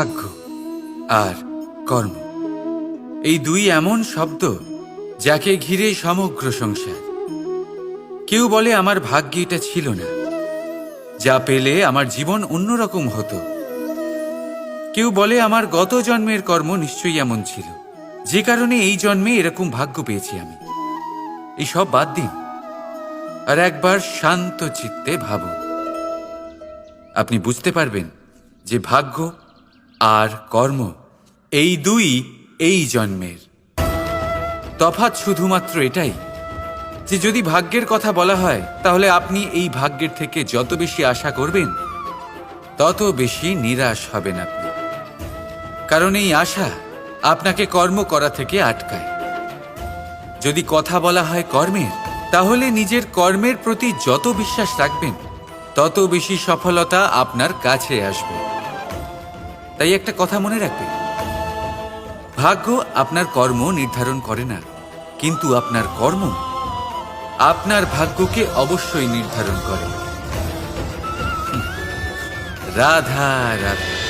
ভাগ্য আর কর্ম। এই দুই এমন শব্দ যাকে ঘিরে সমগ্র সংসার। কেউ বলে, আমার ভাগ্যে এটা ছিল না। যা পেলে আমার জীবন অন্যরকম হতো। কেউ বলে, আমার গত জন্মের কর্ম নিশ্চয়ই এমন ছিল। যে কারণে এই জন্মে এরকম ভাগ্য পেয়েছি আমি। এই সব বাদ দিন। আর একবার শান্ত চিত্তে ভাবুন। আপনি বুঝতে পারবেন যে ভাগ্য আর কর্ম, এই দুই এই জন্মের। তফাৎ শুধুমাত্র এটাই, যে যদি ভাগ্যের কথা বলা হয়, তাহলে আপনি এই ভাগ্যের থেকে যত বেশি আশা করবেন, তত বেশি নিরাশ হবেন আপনি। কারণ এই আশা আপনাকে কর্ম করা থেকে আটকায়। যদি কথা বলা হয় কর্মের, তাহলে নিজের কর্মের প্রতি যত বিশ্বাস রাখবেন, তত বেশি সফলতা আপনার কাছে আসবে। তাই একটা কথা মনে রাখবে। ভাগ্য আপনার কর্ম নির্ধারণ করে না, কিন্তু আপনার কর্ম আপনার ভাগ্যকে অবশ্যই নির্ধারণ করে। রাধা রাধা।